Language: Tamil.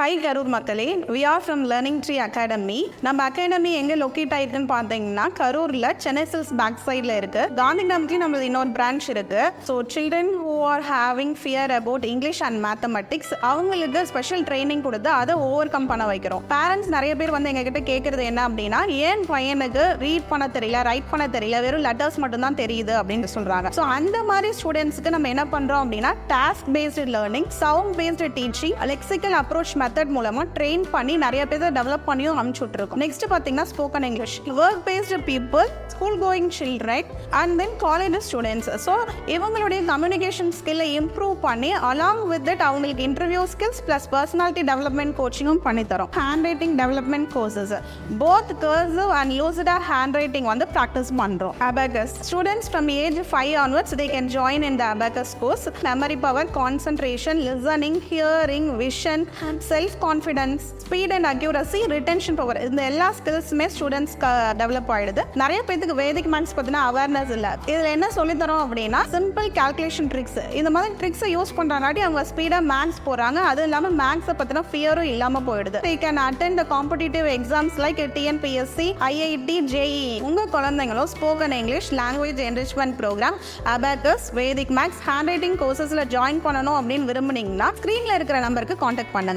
ஹை கரூர் மக்களே we are from Learning Tree Academy நம்ம அகாடமி எங்கே லொக்கேட் ஆயிருக்குன்னு பார்த்தீங்கன்னா கரூரில் சென்னை சில்ஸ் பேக் சைடில் இருக்கு. காந்தி நம்பர்லேயும் நம்மளது இன்னொரு பிரான்ச் இருக்கு. So children who are having fear about English and mathematics அவங்களுக்கு ஸ்பெஷல் ட்ரைனிங் கொடுத்து அதை ஓவர் கம் பண்ண வைக்கிறோம். பேரண்ட்ஸ் நிறைய பேர் வந்து எங்ககிட்ட கேட்குறது என்ன அப்படின்னா ஏன் பையனுக்கு ரீட் பண்ண தெரியல ரைட் பண்ண தெரியல வெறும் லெட்டர்ஸ் மட்டும் தான் தெரியுது அப்படின்னு சொல்கிறாங்க ஸோ அந்த மாதிரி ஸ்டூடெண்ட்ஸ்க்கு நம்ம என்ன பண்ணுறோம் அப்படின்னா task based learning sound based teaching lexical approach method மூலமாக ட்ரெயின் பண்ணி நிறைய பேர் டெவலப் பண்ணியும் அனுப்பிச்சு விட்ருக்கோம் நெக்ஸ்ட் பார்த்தீங்கன்னா spoken English work based people school going children and then college students so இவங்களுடைய கம்யூனிகேஷன் ஸ்கில்லை இம்ப்ரூவ் பண்ணி அலாங் வித் இட் அவங்களுக்கு interview skills plus personality development கோச்சிங்கும் பண்ணி தரோம். Handwriting development courses both cursive and Lucida handwriting வந்து ப்ராக்டிஸ் பண்ணுறோம் abacus students from age five onwards they can join in the abacus course memory power concentration listening hearing vision self confidence speed and accuracy retention power இந்த எல்லா ஸ்கில்ஸுமே ஸ்டூடெண்ட்ஸ்க்கு டெவலப் ஆயிடுது. நிறைய பேருக்கு வேதிக் மேக்ஸ் பற்றின அவேர்னஸ் இல்லை. இதில் என்ன சொல்லித்தரோம் அப்படின்னா சிம்பிள் கால்குலேஷன் ட்ரிக்ஸ் இந்த மாதிரி ட்ரிக்ஸை யூஸ் பண்ணுறனாட்டி அவங்க ஸ்பீடாக மேக்ஸ் போகிறாங்க அதுவும் இல்லாமல் மேக்ஸை பற்றின ஃபியரும் இல்லாமல் போயிடுது. They can attend competitive exams like TNPSC IIT JEE உங்கள் குழந்தைங்களும் spoken English language enrichment programme abacus Vedic maths handwriting கோர்சஸில் join பண்ணணும் அப்படின்னு விரும்புனீங்கன்னா ஸ்க்ரீனில் இருக்கிற நம்பருக்கு காண்டாக்ட் பண்ணுங்கள்